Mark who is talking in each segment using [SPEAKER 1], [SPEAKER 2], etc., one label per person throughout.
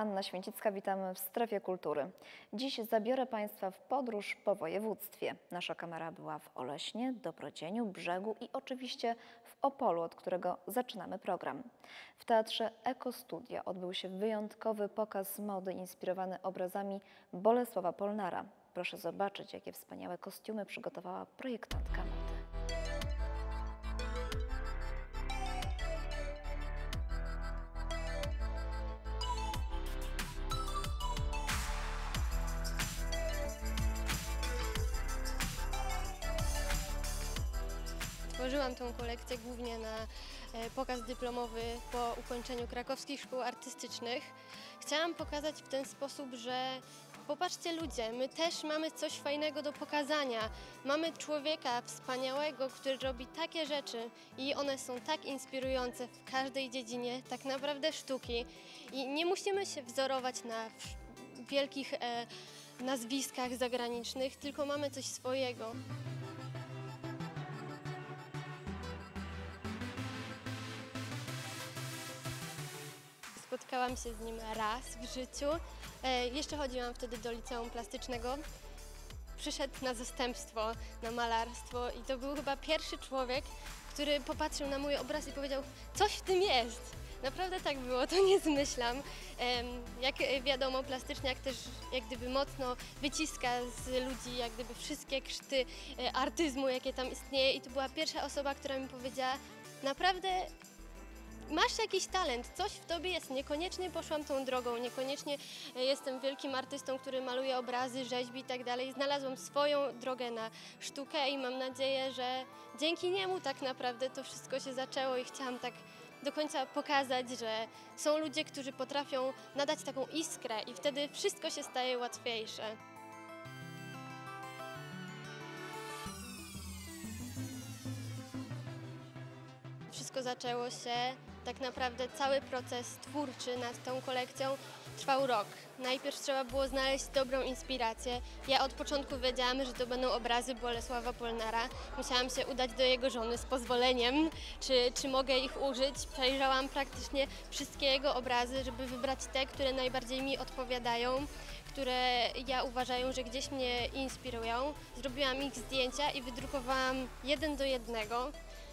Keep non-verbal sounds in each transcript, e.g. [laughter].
[SPEAKER 1] Anna Święcicka, witamy w Strefie Kultury. Dziś zabiorę Państwa w podróż po województwie. Nasza kamera była w Oleśnie, Dobrodzieniu, Brzegu i oczywiście w Opolu, od którego zaczynamy program. W Teatrze Ekostudia odbył się wyjątkowy pokaz mody inspirowany obrazami Bolesława Polnara. Proszę zobaczyć, jakie wspaniałe kostiumy przygotowała projektantka mody.
[SPEAKER 2] Tworzyłam tą kolekcję głównie na e, pokaz dyplomowy po ukończeniu krakowskich szkół artystycznych. Chciałam pokazać w ten sposób, że popatrzcie ludzie, my też mamy coś fajnego do pokazania. Mamy człowieka wspaniałego, który robi takie rzeczy i one są tak inspirujące w każdej dziedzinie tak naprawdę sztuki. I nie musimy się wzorować na wielkich e, nazwiskach zagranicznych, tylko mamy coś swojego. Spotkałam się z nim raz w życiu. E, jeszcze chodziłam wtedy do liceum plastycznego. Przyszedł na zastępstwo, na malarstwo i to był chyba pierwszy człowiek, który popatrzył na mój obraz i powiedział, coś w tym jest. Naprawdę tak było, to nie zmyślam. Jak wiadomo, plastyczniak też jak gdyby mocno wyciska z ludzi jak gdyby wszystkie krzty e, artyzmu, jakie tam istnieje i to była pierwsza osoba, która mi powiedziała, naprawdę masz jakiś talent, coś w tobie jest. Niekoniecznie poszłam tą drogą, niekoniecznie e, jestem wielkim artystą, który maluje obrazy, rzeźbi i tak dalej. Znalazłam swoją drogę na sztukę i mam nadzieję, że dzięki niemu tak naprawdę to wszystko się zaczęło i chciałam tak do końca pokazać, że są ludzie, którzy potrafią nadać taką iskrę i wtedy wszystko się staje łatwiejsze. Wszystko zaczęło się, tak naprawdę cały proces twórczy nad tą kolekcją trwał rok. Najpierw trzeba było znaleźć dobrą inspirację. Ja od początku wiedziałam, że to będą obrazy Bolesława Polnara. Musiałam się udać do jego żony z pozwoleniem, czy, czy mogę ich użyć. Przejrzałam praktycznie wszystkie jego obrazy, żeby wybrać te, które najbardziej mi odpowiadają które ja uważają, że gdzieś mnie inspirują. Zrobiłam ich zdjęcia i wydrukowałam jeden do jednego.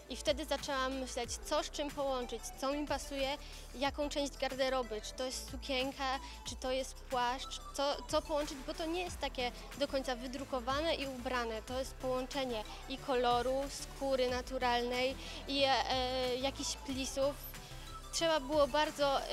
[SPEAKER 2] I wtedy zaczęłam myśleć, co z czym połączyć, co mi pasuje, jaką część garderoby, czy to jest sukienka, czy to jest płaszcz, co, co połączyć, bo to nie jest takie do końca wydrukowane i ubrane, to jest połączenie i koloru, skóry naturalnej i e, e, jakichś plisów. Trzeba było bardzo e,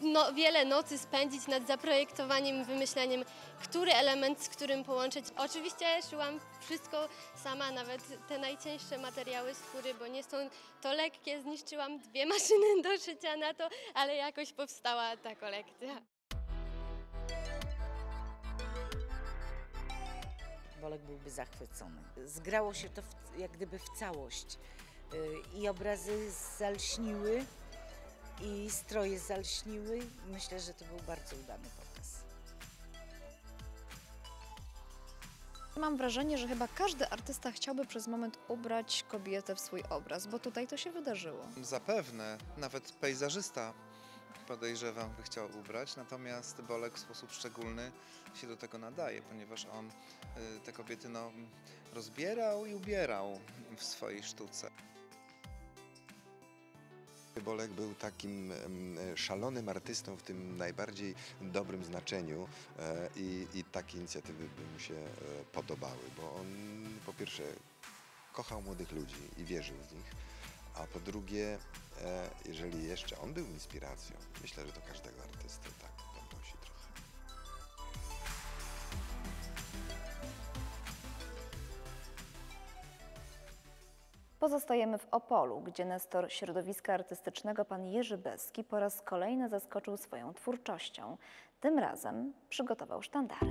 [SPEAKER 2] no, wiele nocy spędzić nad zaprojektowaniem, wymyśleniem, który element z którym połączyć. Oczywiście szyłam wszystko sama, nawet te najcięższe materiały skóry, bo nie są to lekkie. Zniszczyłam dwie [laughs] maszyny do szycia na to, ale jakoś powstała ta kolekcja.
[SPEAKER 3] Bolek byłby zachwycony. Zgrało się to w, jak gdyby w całość. Y, I obrazy zalśniły, i stroje zalśniły. Myślę, że to był bardzo udany pokaz.
[SPEAKER 1] Mam wrażenie, że chyba każdy artysta chciałby przez moment ubrać kobietę w swój obraz, bo tutaj to się wydarzyło.
[SPEAKER 4] Zapewne, nawet pejzażysta podejrzewam by chciał ubrać, natomiast Bolek w sposób szczególny się do tego nadaje, ponieważ on y, te kobiety no, rozbierał i ubierał w swojej sztuce.
[SPEAKER 5] Bolek był takim szalonym artystą w tym najbardziej dobrym znaczeniu e, i, i takie inicjatywy by mu się e, podobały, bo on po pierwsze kochał młodych ludzi i wierzył w nich, a po drugie, e, jeżeli jeszcze on był inspiracją, myślę, że to każdego artysty tak
[SPEAKER 1] Pozostajemy w Opolu, gdzie nestor środowiska artystycznego pan Jerzy Beski po raz kolejny zaskoczył swoją twórczością. Tym razem przygotował sztandary.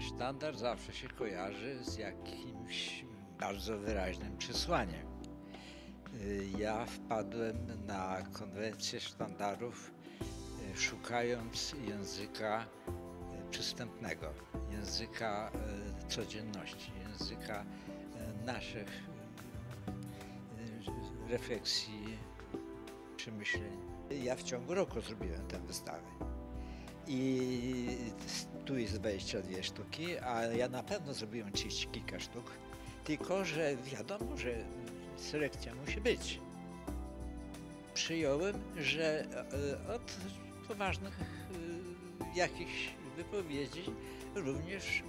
[SPEAKER 6] Sztandar zawsze się kojarzy z jakimś bardzo wyraźnym przesłaniem. Y, Ja wpadłem na konwencję sztandarów, y, szukając języka y, przystępnego, języka codzienności, języka naszych refleksji, przemyśleń. Ja w ciągu roku zrobiłem tę wystawę. I tu jest 22 sztuki, a ja na pewno zrobiłem 30 kilka sztuk. Tylko, że wiadomo, że selekcja musi być. Przyjąłem, że e, od poważnych e, jakichś wypowiedzi, również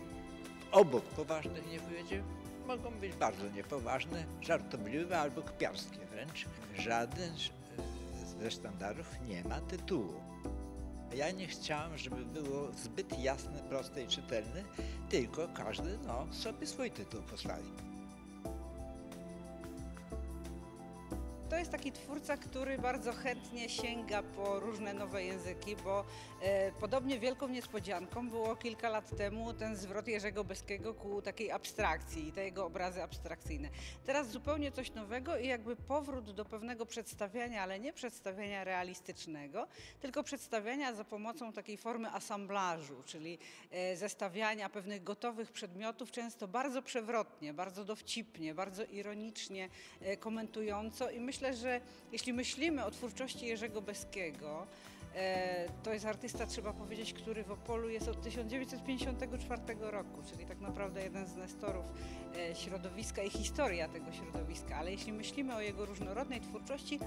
[SPEAKER 6] obok poważnych wypowiedzi, mogą być bardzo niepoważne, żartobliwe albo kpiarskie wręcz. Żaden e, ze sztandarów nie ma tytułu. Ja nie chciałem, żeby było zbyt jasne, proste i czytelne, tylko każdy no, sobie swój tytuł postawi.
[SPEAKER 7] Jest taki twórca, który bardzo chętnie sięga po różne nowe języki, bo e, podobnie wielką niespodzianką było kilka lat temu ten zwrot Jerzego Beskiego ku takiej abstrakcji i te jego obrazy abstrakcyjne. Teraz zupełnie coś nowego i jakby powrót do pewnego przedstawiania, ale nie przedstawiania realistycznego, tylko przedstawiania za pomocą takiej formy asamblażu, czyli e, zestawiania pewnych gotowych przedmiotów, często bardzo przewrotnie, bardzo dowcipnie, bardzo ironicznie e, komentująco i myślę, że jeśli myślimy o twórczości Jerzego Beskiego, e, to jest artysta, trzeba powiedzieć, który w Opolu jest od 1954 roku, czyli tak naprawdę jeden z nestorów e, środowiska i historia tego środowiska. Ale jeśli myślimy o jego różnorodnej twórczości,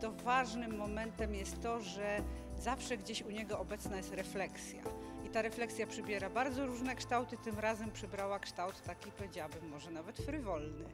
[SPEAKER 7] to ważnym momentem jest to, że zawsze gdzieś u niego obecna jest refleksja. I ta refleksja przybiera bardzo różne kształty, tym razem przybrała kształt taki, powiedziałabym, może nawet frywolny.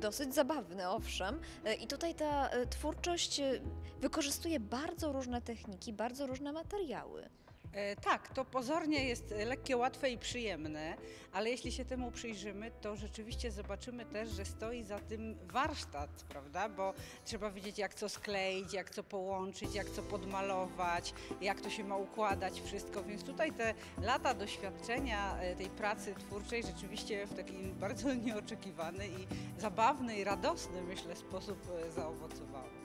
[SPEAKER 1] Dosyć zabawny, owszem. E, I tutaj ta e, twórczość e, wykorzystuje bardzo różne techniki, bardzo różne materiały.
[SPEAKER 7] E, Tak, to pozornie jest lekkie, łatwe i przyjemne, ale jeśli się temu przyjrzymy, to rzeczywiście zobaczymy też, że stoi za tym warsztat, prawda? Bo trzeba wiedzieć, jak co skleić, jak co połączyć, jak co podmalować, jak to się ma układać wszystko. Więc tutaj te lata doświadczenia e, tej pracy twórczej rzeczywiście w taki bardzo [laughs] nieoczekiwany i zabawny i radosny, myślę, sposób e, zaowocowały.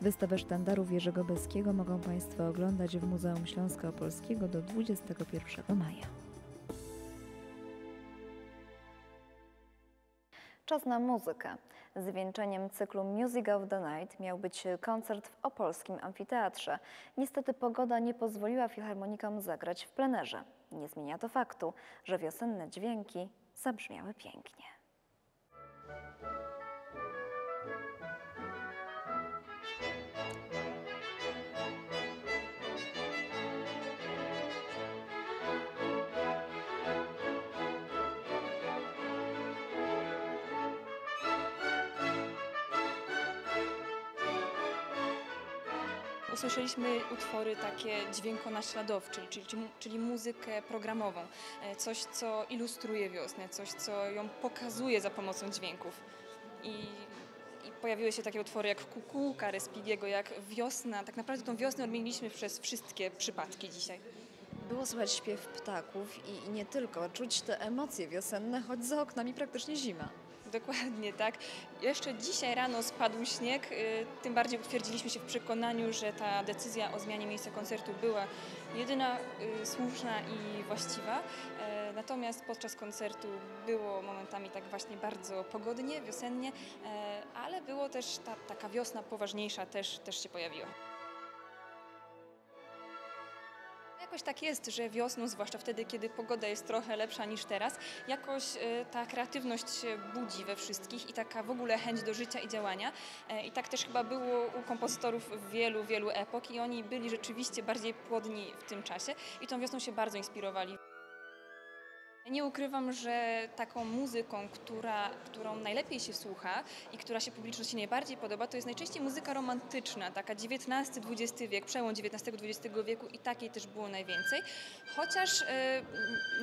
[SPEAKER 1] Wystawę sztandarów Jerzego Beskiego mogą Państwo oglądać w Muzeum Śląsko-Opolskiego do 21 maja. Czas na muzykę. Zwieńczeniem cyklu Music of the Night miał być koncert w Opolskim Amfiteatrze. Niestety pogoda nie pozwoliła filharmonikom zagrać w plenerze. Nie zmienia to faktu, że wiosenne dźwięki zabrzmiały pięknie.
[SPEAKER 8] Usłyszeliśmy utwory takie dźwiękonaśladowcze, czyli, czyli, czyli muzykę programową, e, coś, co ilustruje wiosnę, coś, co ją pokazuje za pomocą dźwięków. I, pojawiły się takie utwory jak Kukułka Respigiego, jak Wiosna. Tak naprawdę tą wiosnę odmieniliśmy przez wszystkie przypadki dzisiaj.
[SPEAKER 1] Było słychać śpiew ptaków i, i nie tylko. Czuć te emocje wiosenne, choć za oknami praktycznie zima. [laughs]
[SPEAKER 8] Dokładnie tak. Jeszcze dzisiaj rano spadł śnieg, y, tym bardziej utwierdziliśmy się w przekonaniu, że ta decyzja o zmianie miejsca koncertu była jedyna y, słuszna i właściwa. E, Natomiast podczas koncertu było momentami tak właśnie bardzo pogodnie, wiosennie, e, ale było też ta taka wiosna poważniejsza też, też się pojawiła. Jakoś tak jest, że wiosną, zwłaszcza wtedy, kiedy pogoda jest trochę lepsza niż teraz, jakoś e, ta kreatywność się budzi we wszystkich i taka w ogóle chęć do życia i działania. E, I tak też chyba było u kompozytorów wielu, wielu epok i oni byli rzeczywiście bardziej płodni w tym czasie i tą wiosną się bardzo inspirowali. Nie ukrywam, że taką muzyką, która, którą najlepiej się słucha i która się publiczności najbardziej podoba, to jest najczęściej muzyka romantyczna, taka XIX-XX wiek, przełom XIX-XX wieku i takiej też było najwięcej. Chociaż e,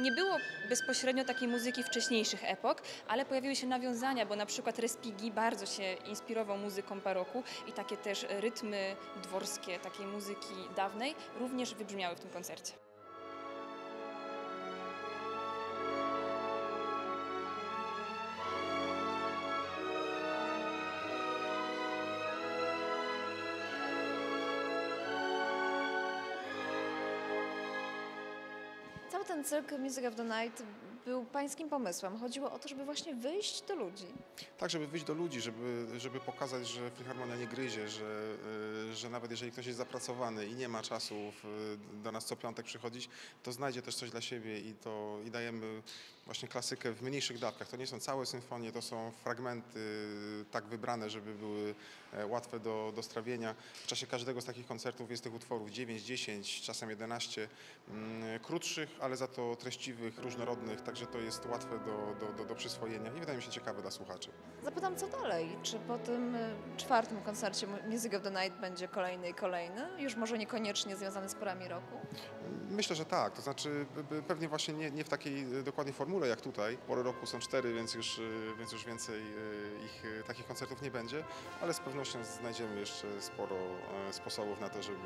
[SPEAKER 8] nie było bezpośrednio takiej muzyki wcześniejszych epok, ale pojawiły się nawiązania, bo na przykład Respighi bardzo się inspirował muzyką baroku i takie też rytmy dworskie takiej muzyki dawnej również wybrzmiały w tym koncercie.
[SPEAKER 1] Ten cyrk Music of the Night był pańskim pomysłem? Chodziło o to, żeby właśnie wyjść do ludzi.
[SPEAKER 9] Tak, żeby wyjść do ludzi, żeby, żeby pokazać, że filharmonia nie gryzie, że, y, że nawet jeżeli ktoś jest zapracowany i nie ma czasu do nas co piątek przychodzić, to znajdzie też coś dla siebie i to i dajemy właśnie klasykę w mniejszych dawkach. To nie są całe symfonie, to są fragmenty tak wybrane, żeby były e, łatwe do, do strawienia. W czasie każdego z takich koncertów jest tych utworów 9, 10, czasem 11, mm, krótszych, ale za to treściwych, różnorodnych, także to jest łatwe do, do, do, do przyswojenia i wydaje mi się ciekawe dla słuchaczy.
[SPEAKER 1] Zapytam, co dalej? Czy po tym y, czwartym koncercie Mu- Music of the Night będzie kolejny i kolejny? Już może niekoniecznie związany z porami roku?
[SPEAKER 9] Myślę, że tak. To znaczy pewnie właśnie nie, nie w takiej e, dokładnej formule jak tutaj. Pory roku są cztery, więc już, e, więc już więcej e, ich e, takich koncertów nie będzie, ale z pewnością znajdziemy jeszcze sporo e, sposobów na to, żeby,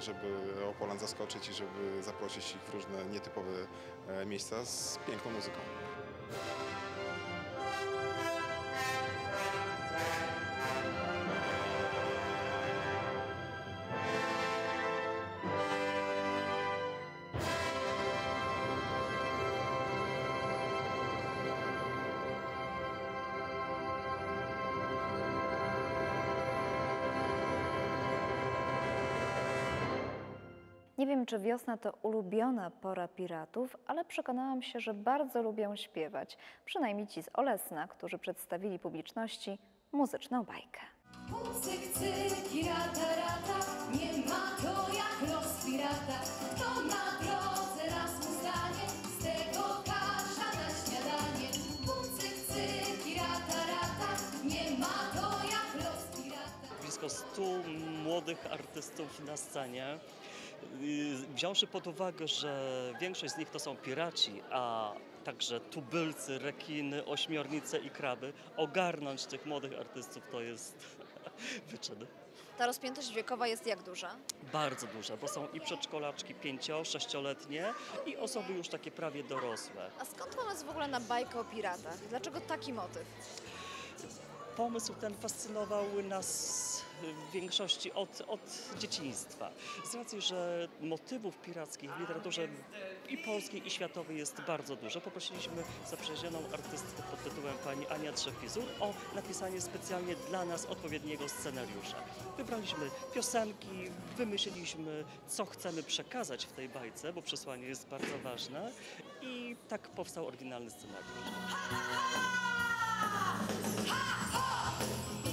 [SPEAKER 9] żeby zaskoczyć i żeby zaprosić ich w różne nietypowe e, miejsca z piękną muzyką.
[SPEAKER 1] Nie wiem, czy wiosna to ulubiona pora piratów, ale przekonałam się, że bardzo lubią śpiewać. Przynajmniej ci z Olesna, którzy przedstawili publiczności muzyczną bajkę.
[SPEAKER 10] Cyk, cyk, i rata, rata, nie ma to jak los pirata. Kto na drodze raz mu stanie, z tego kasza na śniadanie. Cyk, cyk, i rata, rata, nie ma to jak los pirata.
[SPEAKER 11] blisko 100 młodych artystów na scenie. Yy, Wziąwszy pod uwagę, że większość z nich to są piraci, a także tubylcy, rekiny, ośmiornice i kraby, ogarnąć tych młodych artystów to jest [laughs] wyczyn.
[SPEAKER 1] Ta rozpiętość wiekowa jest jak duża?
[SPEAKER 11] Bardzo duża, bo są i przedszkolaczki pięcio, sześcioletnie i osoby już takie prawie dorosłe.
[SPEAKER 1] A skąd pomysł w ogóle na bajkę o piratach? Dlaczego taki motyw?
[SPEAKER 11] Pomysł ten fascynował nas w większości od, od dzieciństwa. Z racji, że motywów pirackich w literaturze i polskiej, i światowej jest bardzo dużo, poprosiliśmy zaprzyjaźnioną artystkę pod tytułem pani Ania Trzefizur o napisanie specjalnie dla nas odpowiedniego scenariusza. Wybraliśmy piosenki, wymyśliliśmy, co chcemy przekazać w tej bajce, bo przesłanie jest bardzo ważne i tak powstał oryginalny scenariusz.
[SPEAKER 10] Pirat kaper,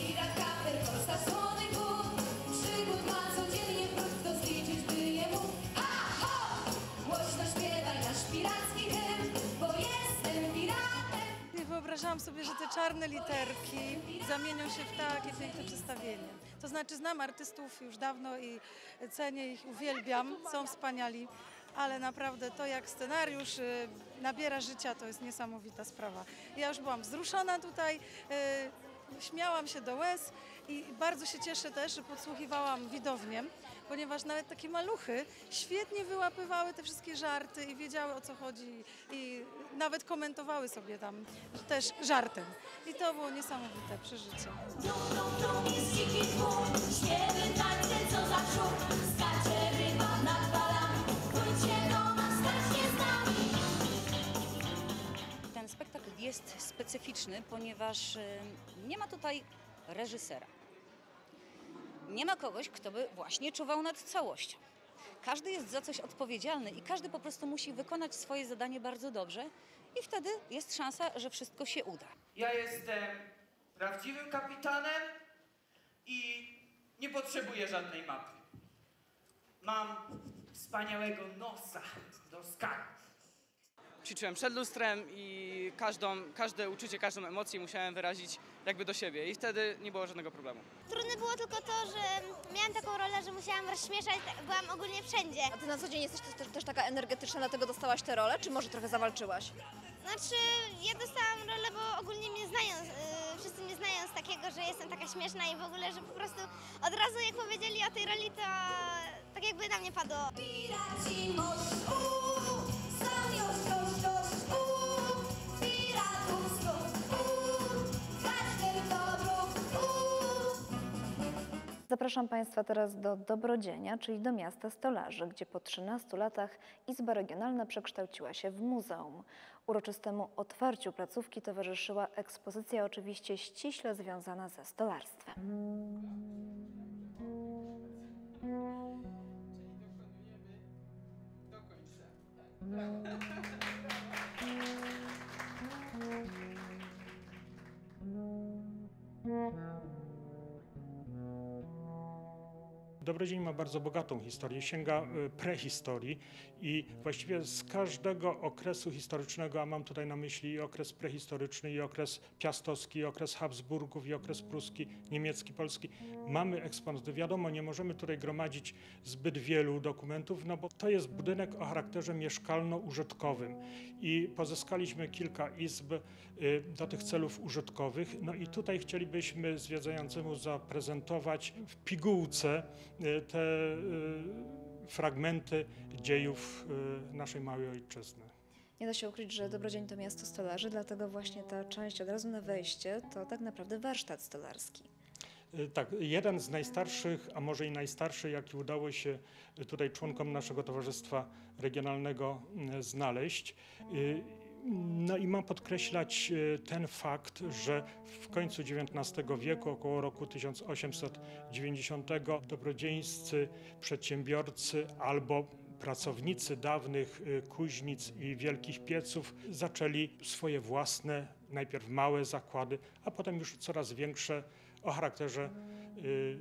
[SPEAKER 12] wyobrażałam sobie, że te czarne literki zamienią się w takie piękne przedstawienie. To znaczy znam artystów już dawno i cenię ich, uwielbiam, są wspaniali, ale naprawdę to jak scenariusz y, nabiera życia, to jest niesamowita sprawa. Ja już byłam wzruszona tutaj, y, śmiałam się do łez i bardzo się cieszę też, że podsłuchiwałam widownię, ponieważ nawet takie maluchy świetnie wyłapywały te wszystkie żarty i wiedziały o co chodzi i nawet komentowały sobie tam też żartem. I to było niesamowite przeżycie.
[SPEAKER 13] Ten spektakl jest specyficzny, ponieważ nie ma tutaj reżysera. Nie ma kogoś, kto by właśnie czuwał nad całością. Każdy jest za coś odpowiedzialny i każdy po prostu musi wykonać swoje zadanie bardzo dobrze i wtedy jest szansa, że wszystko się uda.
[SPEAKER 14] Ja jestem prawdziwym kapitanem i nie potrzebuję żadnej mapy. Mam wspaniałego nosa do skarbów.
[SPEAKER 15] Ćwiczyłem przed lustrem i każdą, każde uczucie, każdą emocję musiałem wyrazić jakby do siebie i wtedy nie było żadnego problemu.
[SPEAKER 16] Trudne było tylko to, że miałam taką rolę, że musiałam rozśmieszać, byłam ogólnie wszędzie.
[SPEAKER 1] A ty na co dzień jesteś też, też, taka energetyczna, dlatego dostałaś tę rolę, czy może trochę zawalczyłaś?
[SPEAKER 16] Znaczy, ja dostałam rolę, bo ogólnie mnie znają, yy, wszyscy mnie znają z takiego, że jestem taka śmieszna i w ogóle, że po prostu od razu jak powiedzieli o tej roli, to tak jakby na mnie padło.
[SPEAKER 10] Piraci już,
[SPEAKER 1] Zapraszam Państwa teraz do Dobrodzienia, czyli do miasta Stolarzy, gdzie po 13 latach Izba Regionalna przekształciła się w muzeum. Uroczystemu otwarciu placówki towarzyszyła ekspozycja oczywiście ściśle związana ze stolarstwem.
[SPEAKER 17] Dobrodzień ma bardzo bogatą historię, sięga e, prehistorii i właściwie z każdego okresu historycznego, a mam tutaj na myśli i okres prehistoryczny, i okres piastowski, i okres Habsburgów, i okres pruski, niemiecki, polski, mamy eksponaty. Wiadomo, nie możemy tutaj gromadzić zbyt wielu dokumentów, no bo to jest budynek o charakterze mieszkalno-użytkowym i pozyskaliśmy kilka izb y, do tych celów użytkowych. No i tutaj chcielibyśmy zwiedzającemu zaprezentować w pigułce y, te y, fragmenty dziejów y, naszej małej ojczyzny.
[SPEAKER 1] Nie da się ukryć, że Dobrodzień to miasto stolarzy, dlatego właśnie ta część od razu na wejście to tak naprawdę warsztat stolarski.
[SPEAKER 17] Tak, jeden z najstarszych, a może i najstarszy, jaki udało się tutaj członkom naszego Towarzystwa Regionalnego y, znaleźć. No i mam podkreślać y, ten fakt, że w końcu XIX wieku, około roku 1890, dobrodzieńscy przedsiębiorcy albo pracownicy dawnych y, kuźnic i wielkich pieców zaczęli swoje własne, najpierw małe zakłady, a potem już coraz większe o charakterze y,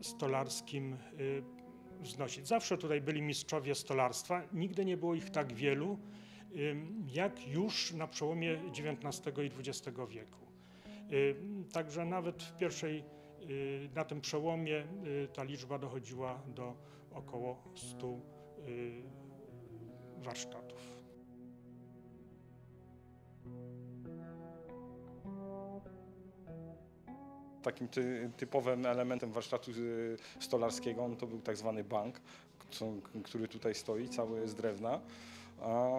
[SPEAKER 17] stolarskim wznosić. Zawsze tutaj byli mistrzowie stolarstwa, nigdy nie było ich tak wielu, jak już na przełomie XIX i XX wieku. Także nawet w pierwszej, y, na tym przełomie y, ta liczba dochodziła do około 100 y, warsztatów.
[SPEAKER 18] Takim ty, typowym elementem warsztatu stolarskiego no to był tak zwany bank, który tutaj stoi, cały z drewna.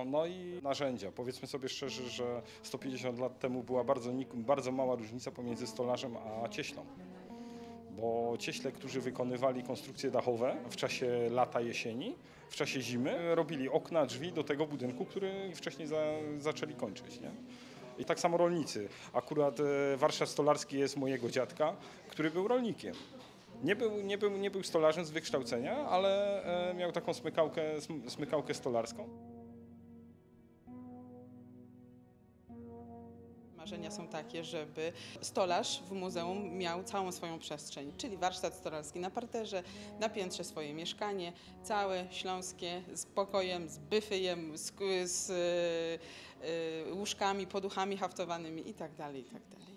[SPEAKER 18] No i narzędzia. Powiedzmy sobie szczerze, że 150 lat temu była bardzo, bardzo mała różnica pomiędzy stolarzem a cieślą. Bo cieśle, którzy wykonywali konstrukcje dachowe w czasie lata, jesieni, w czasie zimy, robili okna, drzwi do tego budynku, który wcześniej za, zaczęli kończyć. Nie? I tak samo rolnicy. Akurat e, warsztat stolarski jest mojego dziadka, który był rolnikiem. Nie był, nie był, nie był stolarzem z wykształcenia, ale e, miał taką smykałkę, sm- smykałkę stolarską.
[SPEAKER 19] Marzenia są takie, żeby stolarz w muzeum miał całą swoją przestrzeń, czyli warsztat stolarski na parterze, na piętrze swoje mieszkanie, całe śląskie, z pokojem, z byfyjem, z, z y, y, łóżkami, poduchami haftowanymi itd. itd.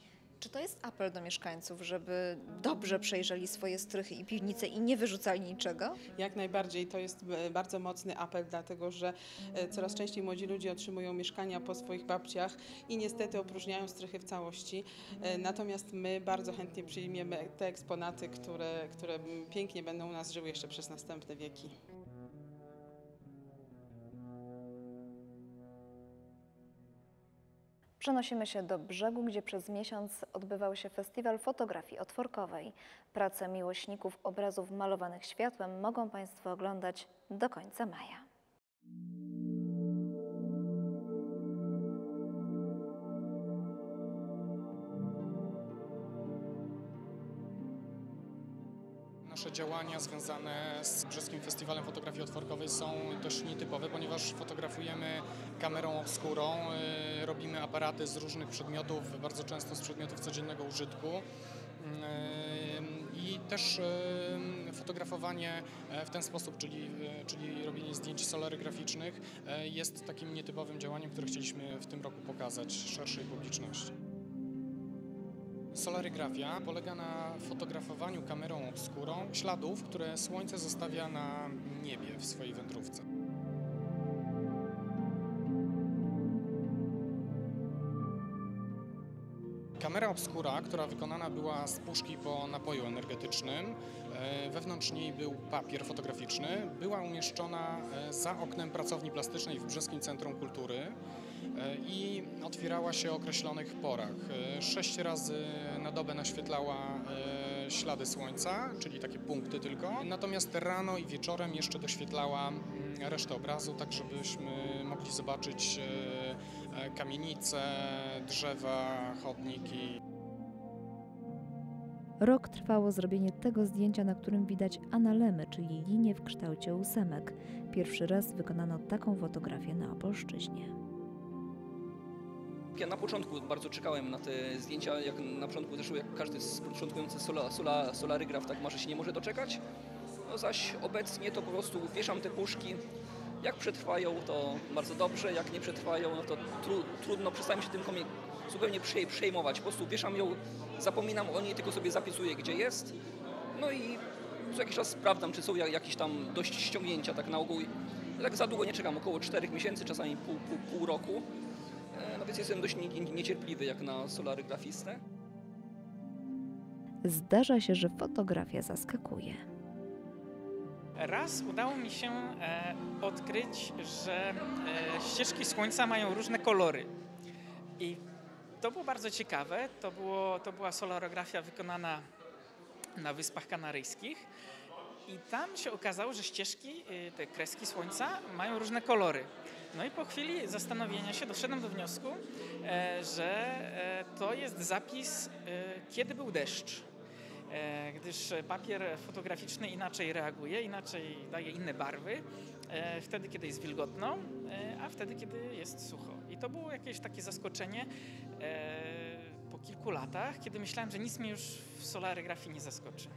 [SPEAKER 1] Czy to jest apel do mieszkańców, żeby dobrze przejrzeli swoje strychy i piwnice i nie wyrzucali niczego?
[SPEAKER 19] Jak najbardziej to jest e, bardzo mocny apel, dlatego że e, coraz częściej młodzi ludzie otrzymują mieszkania po swoich babciach i niestety opróżniają strychy w całości. E, Natomiast my bardzo chętnie przyjmiemy te eksponaty, które, które pięknie będą u nas żyły jeszcze przez następne wieki.
[SPEAKER 1] Przenosimy się do brzegu, gdzie przez miesiąc odbywał się festiwal fotografii otworkowej. Prace miłośników obrazów malowanych światłem mogą Państwo oglądać do końca maja.
[SPEAKER 20] Nasze działania związane z Brzeskim Festiwalem Fotografii Otworkowej są dość nietypowe, ponieważ fotografujemy kamerą obskurą, y, robimy aparaty z różnych przedmiotów, bardzo często z przedmiotów codziennego użytku. Y, I też y, fotografowanie e, w ten sposób, czyli, czyli robienie zdjęć solarygraficznych, e, jest takim nietypowym działaniem, które chcieliśmy w tym roku pokazać szerszej publiczności. Solarygrafia polega na fotografowaniu kamerą obskurą śladów, które Słońce zostawia na niebie w swojej wędrówce. Kamera obskura, która wykonana była z puszki po napoju energetycznym, e, wewnątrz niej był papier fotograficzny, była umieszczona e, za oknem pracowni plastycznej w Brzeskim Centrum Kultury e, i otwierała się o określonych porach. Sześć razy na dobę naświetlała ślady słońca, czyli takie punkty tylko. Natomiast rano i wieczorem jeszcze doświetlała mm, resztę obrazu, tak żebyśmy mogli zobaczyć kamienice, drzewa, chodniki.
[SPEAKER 1] Rok trwało zrobienie tego zdjęcia, na którym widać analemy, czyli linie w kształcie ósemek. Pierwszy raz wykonano taką fotografię na Opolszczyźnie.
[SPEAKER 21] Ja na początku bardzo czekałem na te zdjęcia, jak na początku zresztą jak każdy z początkujący sola, sola, solarygraf tak marzy się nie może doczekać. No zaś obecnie to po prostu wieszam te puszki. Jak przetrwają, to bardzo dobrze, jak nie przetrwają, no to tru, trudno, przestałem się tym zupełnie przej- przejmować. Po prostu wieszam ją, zapominam o niej, tylko sobie zapisuję, gdzie jest. No i co jakiś czas sprawdzam, czy są ja- jakieś tam dość ściągnięcia, tak na ogół. Tak za długo nie czekam, około 4 miesięcy, czasami pół, pół, pół roku. E, No więc jestem dość nie, nie, niecierpliwy jak na solarygrafistę.
[SPEAKER 1] Zdarza się, że fotografia zaskakuje.
[SPEAKER 22] Raz udało mi się e, odkryć, że e, ścieżki słońca mają różne kolory. I to było bardzo ciekawe. To, było, to była solarografia wykonana na Wyspach Kanaryjskich. I tam się okazało, że ścieżki, y, te kreski słońca mają różne kolory. No i po chwili zastanowienia się doszedłem do wniosku, e, że to jest zapis, e, kiedy był deszcz. E, gdyż papier fotograficzny inaczej reaguje, inaczej daje inne barwy, e, wtedy kiedy jest wilgotno, e, a wtedy kiedy jest sucho. I to było jakieś takie zaskoczenie po kilku latach, kiedy myślałem, że nic mnie już w solarygrafii nie zaskoczy.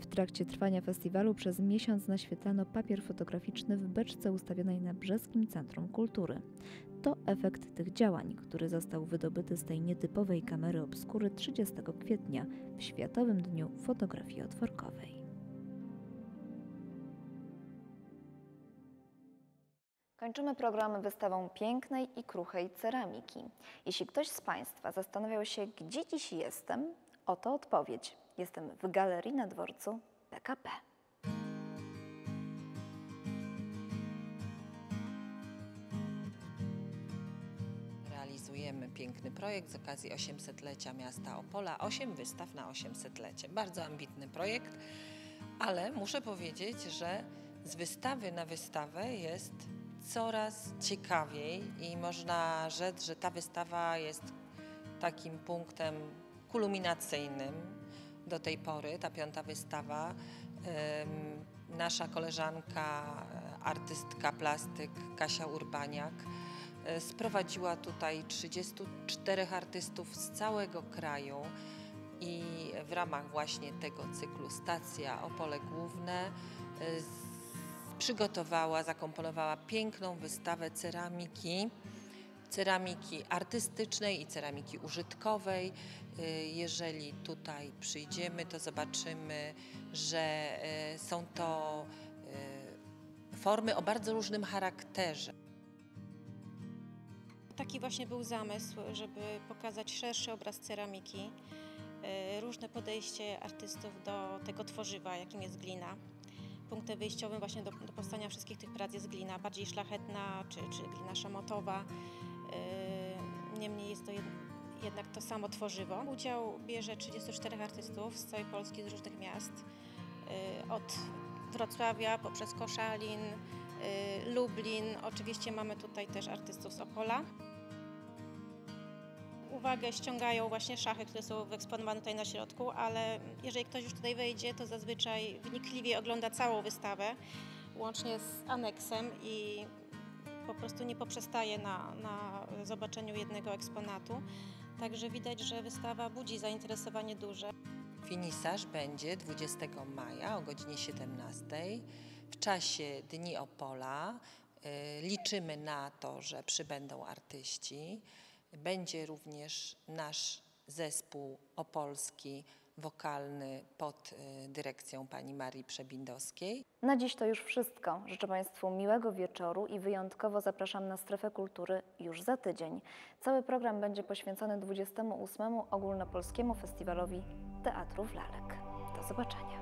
[SPEAKER 1] W trakcie trwania festiwalu przez miesiąc naświetlano papier fotograficzny w beczce ustawionej na Brzeskim Centrum Kultury. To efekt tych działań, który został wydobyty z tej nietypowej kamery obskury 30 kwietnia w Światowym Dniu Fotografii Otworkowej. Kończymy program wystawą pięknej i kruchej ceramiki. Jeśli ktoś z Państwa zastanawiał się, gdzie dziś jestem, oto odpowiedź. Jestem w galerii na dworcu PKP.
[SPEAKER 23] Piękny projekt z okazji 800-lecia miasta Opola. 8 wystaw na 800-lecie. Bardzo ambitny projekt, ale muszę powiedzieć, że z wystawy na wystawę jest coraz ciekawiej i można rzec, że ta wystawa jest takim punktem kulminacyjnym do tej pory, ta piąta wystawa. Nasza koleżanka, e, artystka plastyk Kasia Urbaniak sprowadziła tutaj 34 artystów z całego kraju i w ramach właśnie tego cyklu Stacja Opole Główne e, przygotowała, zakomponowała piękną wystawę ceramiki, ceramiki artystycznej i ceramiki użytkowej. Y, Jeżeli tutaj przyjdziemy, to zobaczymy, że są to formy o bardzo różnym charakterze.
[SPEAKER 24] Taki właśnie był zamysł, żeby pokazać szerszy obraz ceramiki, y, różne podejście artystów do tego tworzywa, jakim jest glina. Punktem wyjściowym właśnie do, do powstania wszystkich tych prac jest glina, bardziej szlachetna czy, czy glina szamotowa. Y, Niemniej jest to jed, jednak to samo tworzywo. Udział bierze 34 artystów z całej Polski, z różnych miast. Y, Od Wrocławia poprzez Koszalin, Lublin. Oczywiście mamy tutaj też artystów z Opola. Uwagę ściągają właśnie szachy, które są wyeksponowane tutaj na środku, ale jeżeli ktoś już tutaj wejdzie, to zazwyczaj wnikliwie ogląda całą wystawę, łącznie z aneksem i po prostu nie poprzestaje na, na zobaczeniu jednego eksponatu. Także widać, że wystawa budzi zainteresowanie duże.
[SPEAKER 23] Finisaż będzie 20 maja o godzinie 17 w czasie Dni Opola. y, Liczymy na to, że przybędą artyści. Będzie również nasz zespół opolski wokalny pod y, dyrekcją pani Marii Przebindowskiej.
[SPEAKER 1] Na dziś to już wszystko. Życzę Państwu miłego wieczoru i wyjątkowo zapraszam na Strefę Kultury już za tydzień. Cały program będzie poświęcony 28. Ogólnopolskiemu Festiwalowi Teatrów Lalek. Do zobaczenia.